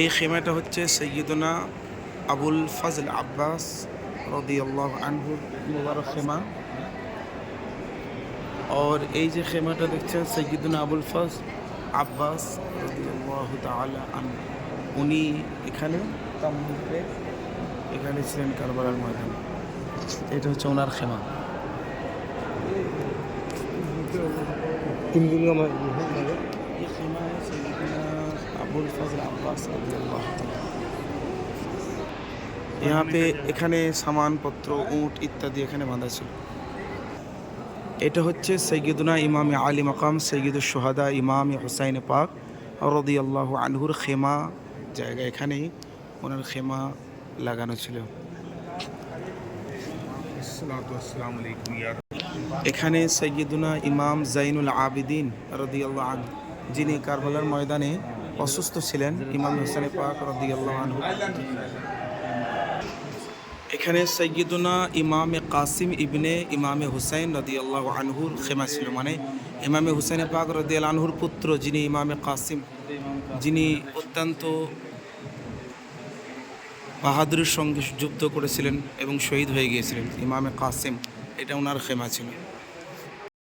এই খেমাটা হচ্ছে সৈয়দনা আবুল ফাজল আব্বাস রদিয়াল্লাহ আনহুর মুবার খেমা। আর এই যে খেমাটা দেখছেন, সৈয়দনা আবুল ফাজ আব্বাস রদি আল্লাহ আন উনি এখানে তাম্বুকে এখানে ছিলেন কারবার ময়দানে। এটা হচ্ছে ওনার খেমা। তিনগুলো আমার আবুল ফজল আব্বাস ইহাতে এখানে সামানপত্র উঁট ইত্যাদি এখানে বাঁধা ছিল। এটা হচ্ছে সৈয়দুনা ইমাম আলী মাকাম সৈয়দ সোহাদা ইমাম হুসাইন পাক রদি আল্লাহ আনহুর খেমা জায়গা এখানেই ওনার খেমা লাগানো ছিল। এখানে সৈয়দুনা ইমাম জাইনুল আবিদিন রদি আল্লাহ যিনি কারবালার ময়দানে অসুস্থ ছিলেন ইমাম হোসেন এখানে সৈয়দুনা ইমামে কাসিম ইবনে ইমামে হুসাইন রদিয়াল্লাহ আনহুর খেমা ছিল। মানে ইমামে হুসাইন পাক রদিয়াল আনহুর পুত্র, যিনি ইমামে কাসিম, যিনি অত্যন্ত বাহাদুরের সঙ্গে যুদ্ধ করেছিলেন এবং শহীদ হয়ে গিয়েছিলেন। ইমামে কাসিম, এটা ওনার খেমা ছিল।